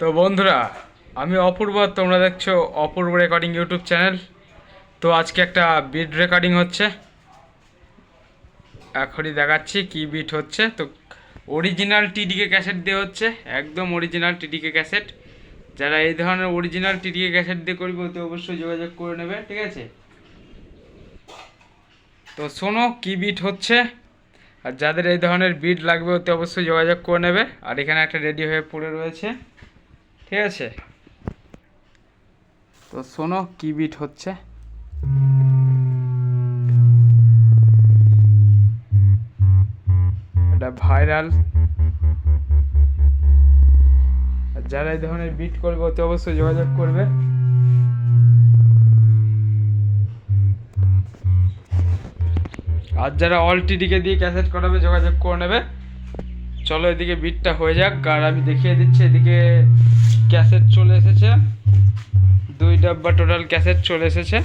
তো বন্ধুরা, আমি অপূর্ব, তোমরা দেখছ অপূর্ব রেকর্ডিং ইউটিউব চ্যানেল তো আজকে একটা বিট রেকর্ডিং হচ্ছে। এখনই দেখাচ্ছি কি বিট হচ্ছে। তো অরিজিনাল টিডিকে ক্যাসেট দিয়ে হচ্ছে, একদম অরিজিনাল টিডিকে ক্যাসেট যারা এই ধরনের অরিজিনাল টিডিকে ক্যাসেট দিয়ে করবে অতি অবশ্যই যোগাযোগ করে নেবে, ঠিক আছে? তো শোনো কি বিট হচ্ছে। আর যাদের এই ধরনের বিট লাগবে অতি অবশ্যই যোগাযোগ করে নেবে। আর এখানে একটা রেডি হয়ে পড়ে রয়েছে। ঠিক আছে। তো শোনো কি বিট হচ্ছে। এটা ভাইরাল যারা এই ধরনের বিট করবে, অতি অবশ্যই যোগাযোগ করবে। আর যারা অল টিডিকে দিয়ে ক্যাসেট করাবে, যোগাযোগ করে নেবে। চলো এদিকে বিটটা হয়ে যাক, আর আমি দেখিয়ে দিচ্ছি এদিকে ক্যাসেট চলে এসেছে। দুই ডাব্বা টোটাল ক্যাসেট চলে এসেছে।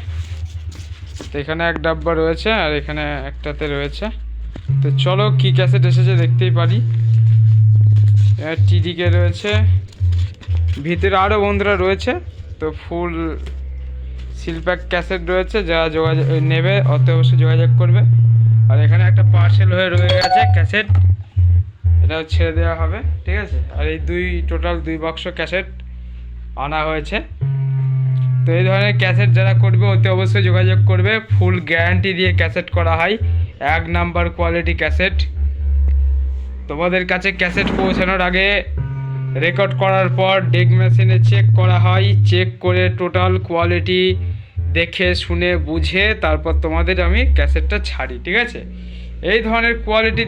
তো এখানে এক ডাব্বা রয়েছে, আর এখানে একটাতে রয়েছে। তো চলো কি ক্যাসেট এসেছে দেখতেই পারি। টিডিকে রয়েছে। ভিতরে আরও বন্ধুরা রয়েছে, তো ফুল শিল্পাক ক্যাসেট রয়েছে যারা যোগাযোগ, নেবে অত অবশ্যই যোগাযোগ করবে। আর এখানে একটা পার্সেল হয়ে রয়ে গেছে ক্যাসেট এটাও ছেড়ে দেওয়া হবে, ঠিক আছে? আর এই দুই টোটাল দুই বাক্স ক্যাসেট আনা হয়েছে। তো এই ধরনের ক্যাসেট যারা করবে ওতে অবশ্যই যোগাযোগ করবে। ফুল গ্যারান্টি দিয়ে ক্যাসেট করা হয়। এক নাম্বার কোয়ালিটি ক্যাসেট তোমাদের কাছে ক্যাসেট পৌঁছানোর আগে রেকর্ড করার পর ডেক মেশিনে চেক করা হয়। চেক করে টোটাল কোয়ালিটি দেখে, শুনে, বুঝে, তারপর তোমাদের আমি ক্যাসেটটা ছাড়ি, ঠিক আছে? এই ধরনের কোয়ালিটি